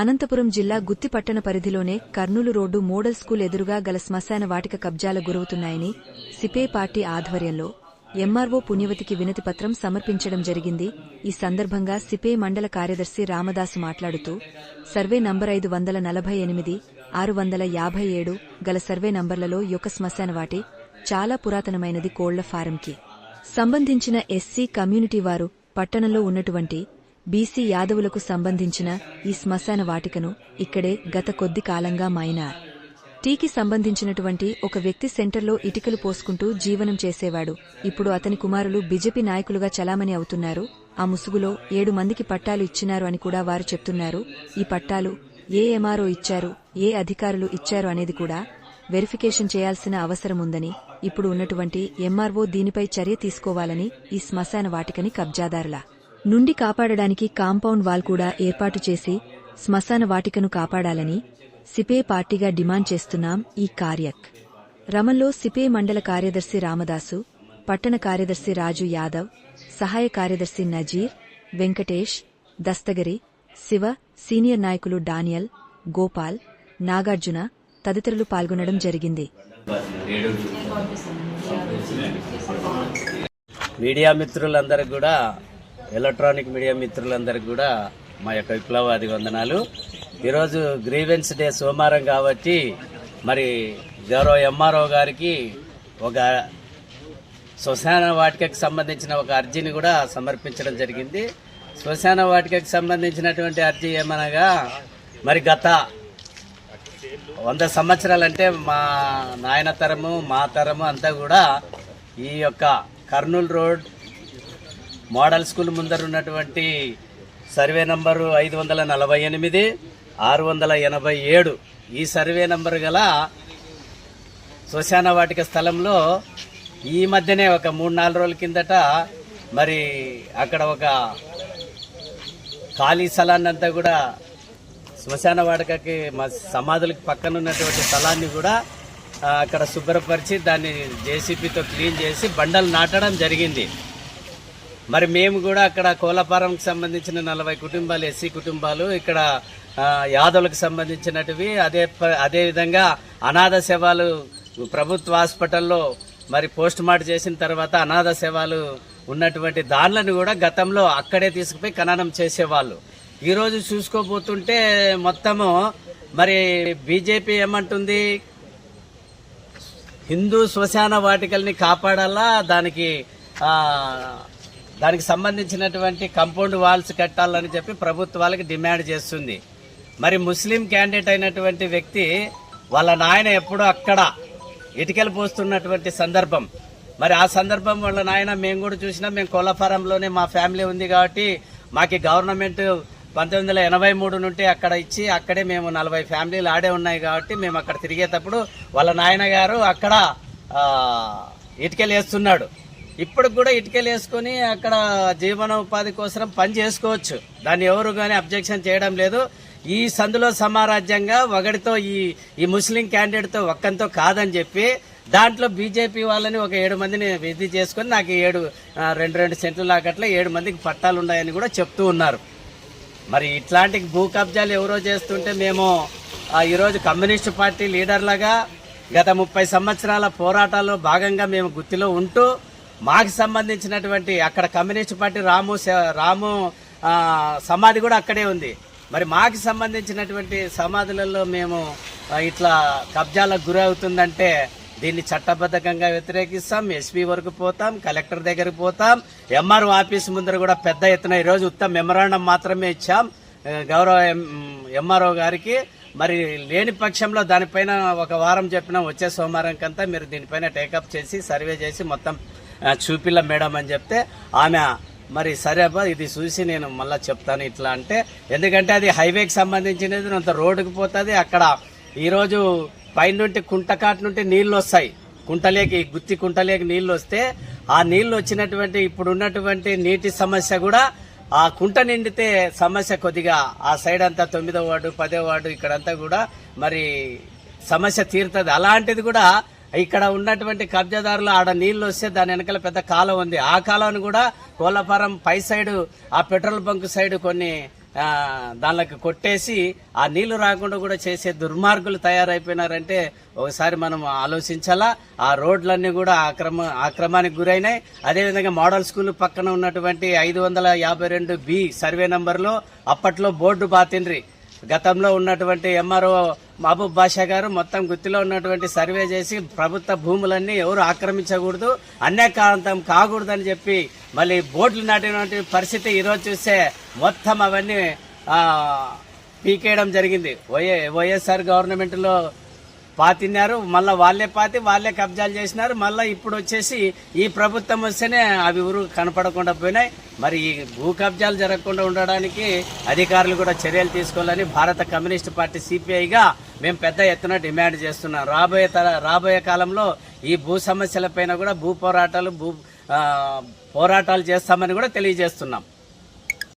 అనంతపురం జిల్లా గుత్తిపట్టణ పరిధిలోనే Kurnool road model school ఎదురుగా గల శ్మశాన వాటిక కబ్జాల గురవుతున్నాయని సిపే పార్టీ ఆధ్వర్యంలో ఎంఆర్ఓ పుణ్యవతికి వినతి పత్రం సమర్పించడం జరిగింది. ఈ సందర్భంగా సిపే మండల కార్యదర్శి రామదాసు మాట్లాడుతూ సర్వే నంబర్ ఐదు వందల నలభై ఎనిమిది ఆరు వందల యాభై ఏడు గల సర్వే నంబర్లలో యొక్క శ్మశాన వాటి చాలా పురాతనమైనది కోళ్ళ ఫారంకి. సంబంధించిన ఎస్సీ కమ్యూనిటీ వారు పట్టణంలో ఉన్నటువంటి బీసీ యాదవులకు సంబంధించిన ఈ శ్మశాన వాటికను ఇక్కడే గత కొద్ది కాలంగా మైనార్ టీకి సంబంధించినటువంటి ఒక వ్యక్తి సెంటర్లో ఇటికలు పోసుకుంటూ జీవనం చేసేవాడు. ఇప్పుడు అతని కుమారులు బీజేపీ నాయకులుగా చలామణి అవుతున్నారు. ఆ ముసుగులో ఏడు మందికి పట్టాలు ఇచ్చినారు అని కూడా వారు చెప్తున్నారు. ఈ పట్టాలు ఏ ఎంఆర్ఓ ఇచ్చారు ఏ అధికారులు ఇచ్చారు అనేది కూడా వెరిఫికేషన్ చేయాల్సిన అవసరముందని ఇప్పుడు ఉన్నటువంటి ఎంఆర్ఓ దీనిపై చర్య తీసుకోవాలని ఈ శ్మశాన వాటికని కబ్జాదారుల నుండి కాపాడడానికి కాంపౌండ్ వాల్ కూడా ఏర్పాటు చేసి శ్మశాన వాటికను కాపాడాలని సిపే పార్టీగా డిమాండ్ చేస్తున్నాం ఈ కార్యక్. రమంలో సిపే మండల కార్యదర్శి రామదాసు పట్టణ కార్యదర్శి రాజు యాదవ్ సహాయ కార్యదర్శి నజీర్ వెంకటేష్ దస్తగిరి శివ సీనియర్ నాయకులు డానియల్ గోపాల్ నాగార్జున తదితరులు పాల్గొనడం జరిగింది. మీడియా మిత్రులందరికీ కూడా ఎలక్ట్రానిక్ మీడియా మిత్రులందరికీ కూడా మా యొక్క విప్లవాది వందనాలు. ఈరోజు గ్రీవెన్స్ డే సోమవారం కాబట్టి మరి గౌరవ ఎంఆర్ఓ గారికి ఒక శ్మశాన వాటికకు సంబంధించిన ఒక అర్జీని కూడా సమర్పించడం జరిగింది. శ్మశాన వాటికకు సంబంధించినటువంటి అర్జీ ఏమనగా మరి గత వంద సంవత్సరాలంటే మా నాయన తరము మా తరము అంతా కూడా ఈ యొక్క కర్నూలు రోడ్ మోడల్ స్కూల్ ముందర ఉన్నటువంటి సర్వే నంబరు ఐదు వందల నలభై ఎనిమిది ఆరు వందల ఎనభై ఏడు. ఈ సర్వే నంబర్ గల శ్మశాన వాటిక స్థలంలో ఈ మధ్యనే ఒక మూడు నాలుగు రోజుల కిందట మరి అక్కడ ఒక ఖాళీ స్థలాన్ని అంతా కూడా శ్మశాన వాడకకి మా సమాధులకి పక్కన ఉన్నటువంటి స్థలాన్ని కూడా అక్కడ శుభ్రపరిచి దాన్ని జేసీబీతో క్లీన్ చేసి బండలు నాటడం జరిగింది. మరి మేము కూడా అక్కడ కోలపారంకి సంబంధించిన నలభై కుటుంబాలు ఎస్సీ కుటుంబాలు ఇక్కడ యాదవులకు సంబంధించినటివి. అదే ప- అదే విధంగా అనాథ సేవలు ప్రభుత్వ హాస్పిటల్లో మరి పోస్ట్ మార్టం చేసిన తర్వాత అనాథ సేవలు ఉన్నటువంటి దాన్లను కూడా గతంలో అక్కడే తీసుకుపోయి ఖననం చేసేవాళ్ళు. ఈరోజు చూసుకోబోతుంటే మొత్తము మరి బీజేపీ ఏమంటుంది? హిందూ శ్మశాన వాటికల్ని కాపాడాలా? దానికి దానికి సంబంధించినటువంటి కంపౌండ్ వాల్స్ కట్టాలని చెప్పి ప్రభుత్వాలకు డిమాండ్ చేస్తుంది. మరి ముస్లిం క్యాండిడేట్ అయినటువంటి వ్యక్తి వాళ్ళ నాయన ఎప్పుడూ అక్కడ ఇటుకలు పోస్తున్నటువంటి సందర్భం. మరి ఆ సందర్భం వాళ్ళ నాయన మేము కూడా చూసినాం మేము కోలాఫారంలోనే మా ఫ్యామిలీ ఉంది కాబట్టి మాకు గవర్నమెంట్ పంతొమ్మిది వందల ఎనభై మూడు నుండి అక్కడ ఇచ్చి అక్కడే మేము నలభై ఫ్యామిలీలు ఆడే ఉన్నాయి కాబట్టి మేము అక్కడ తిరిగేటప్పుడు వాళ్ళ నాయన గారు అక్కడ ఇటుకలు వేస్తున్నాడు. ఇప్పుడు కూడా ఇటుకలు వేసుకొని అక్కడ జీవనోపాధి కోసం పని చేసుకోవచ్చు. దాన్ని ఎవరు కానీ అబ్జెక్షన్ చేయడం లేదు. ఈ సందులో సమారాజ్యంగా ఒకటితో ఈ ఈ ముస్లిం క్యాండిడేట్తో ఒక్కంతో కాదని చెప్పి దాంట్లో బీజేపీ వాళ్ళని ఒక ఏడు మందిని విధి చేసుకొని నాకు ఏడు రెండు రెండు సెంట్లు లాగట్ల ఏడు మందికి పట్టాలు ఉన్నాయని కూడా చెప్తూ ఉన్నారు. మరి ఇట్లాంటి భూ కబ్జాలు ఎవరో చేస్తుంటే మేము ఈరోజు కమ్యూనిస్టు పార్టీ లీడర్లుగా గత ముప్పై సంవత్సరాల పోరాటాల్లో భాగంగా మేము గుత్తిలో ఉంటూ మాకు సంబంధించినటువంటి అక్కడ కమ్యూనిస్ట్ పార్టీ రాము రాము సమాధి కూడా అక్కడే ఉంది. మరి మాకు సంబంధించినటువంటి సమాధులలో మేము ఇట్లా కబ్జాలకు గురవుతుందంటే దీన్ని చట్టబద్ధకంగా వ్యతిరేకిస్తాం. ఎస్పీ వరకు పోతాం కలెక్టర్ దగ్గరికి పోతాం. ఎంఆర్ఓ ఆఫీస్ ముందర కూడా పెద్ద ఎత్తున ఈరోజు ఉత్తమ మెమరాండం మాత్రమే ఇచ్చాం. గౌరవ ఎంఆర్ఓ గారికి. మరి లేని పక్షంలో దానిపైన ఒక వారం చెప్పిన. వచ్చే సోమవారం కంతా మీరు దీనిపైన టేకప్ చేసి సర్వే చేసి మొత్తం చూపిల్ల మేడం అని చెప్తే ఆమె మరి సరే అబ్బా ఇది చూసి నేను మళ్ళీ చెప్తాను ఇట్లా అంటే ఎందుకంటే అది హైవేకి సంబంధించినది అంత రోడ్డుకు పోతుంది అక్కడ ఈరోజు పైనుండి కుంటకాట్ నుండి నీళ్ళు వస్తాయి. కుంటలేకి గుత్తి కుంటలేకి నీళ్ళు వస్తే ఆ నీళ్ళు వచ్చినటువంటి ఇప్పుడు ఉన్నటువంటి నీటి సమస్య కూడా ఆ కుంట నిండితే సమస్య కొద్దిగా ఆ సైడ్ అంతా తొమ్మిదో వార్డు పదో వార్డు ఇక్కడంతా కూడా మరి సమస్య తీరుతుంది. అలాంటిది కూడా ఇక్కడ ఉన్నటువంటి కబ్జాదారులు ఆడ నీళ్ళు వస్తే దాని వెనకాల పెద్ద కాలం ఉంది. ఆ కాలం కూడా కోళ్ళఫారం పై సైడ్ ఆ పెట్రోల్ బంక్ సైడ్ కొన్ని ఆ, దానికి కొట్టేసి ఆ నీళ్ళు రాకుండా కూడా చేసే దుర్మార్గులు తయారైపోయినారంటే ఒకసారి మనం ఆలోచించాలా? ఆ రోడ్లన్నీ కూడా ఆక్రమ ఆక్రమానికి గురైనాయి. అదేవిధంగా మోడల్ స్కూల్ పక్కన ఉన్నటువంటి ఐదు వందల యాభై రెండు బి సర్వే నంబర్లో అప్పట్లో బోర్డు బాతిండ్రి. గతంలో ఉన్నటువంటి ఎంఆర్ఓ మహబూబ్ బాషా గారు మొత్తం గుత్తిలో ఉన్నటువంటి సర్వే చేసి ప్రభుత్వ భూములన్నీ ఎవరు ఆక్రమించకూడదు అన్యాకాంతం కాకూడదని చెప్పి మళ్ళీ బోట్లు నాటినటువంటి పరిస్థితి ఈరోజు చూస్తే మొత్తం అవన్నీ పీకేయడం జరిగింది. వైఏ వైఎస్ఆర్ గవర్నమెంట్లో పాతిన్నారు మళ్ళా వాళ్ళే పాతి వాళ్ళే కబ్జాలు చేసినారు మళ్ళా ఇప్పుడు వచ్చేసి ఈ ప్రభుత్వం వస్తేనే అవి ఊరు కనపడకుండా పోయినాయి. మరి ఈ భూ కబ్జాలు జరగకుండా ఉండడానికి అధికారులు కూడా చర్యలు తీసుకోవాలని భారత కమ్యూనిస్ట్ పార్టీ సిపిఐగా మేము పెద్ద ఎత్తున డిమాండ్ చేస్తున్నాం. రాబోయే తర రాబోయే కాలంలో ఈ భూ సమస్యలపైన కూడా భూ పోరాటాలు భూ పోరాటాలు చేస్తామని కూడా తెలియజేస్తున్నాం.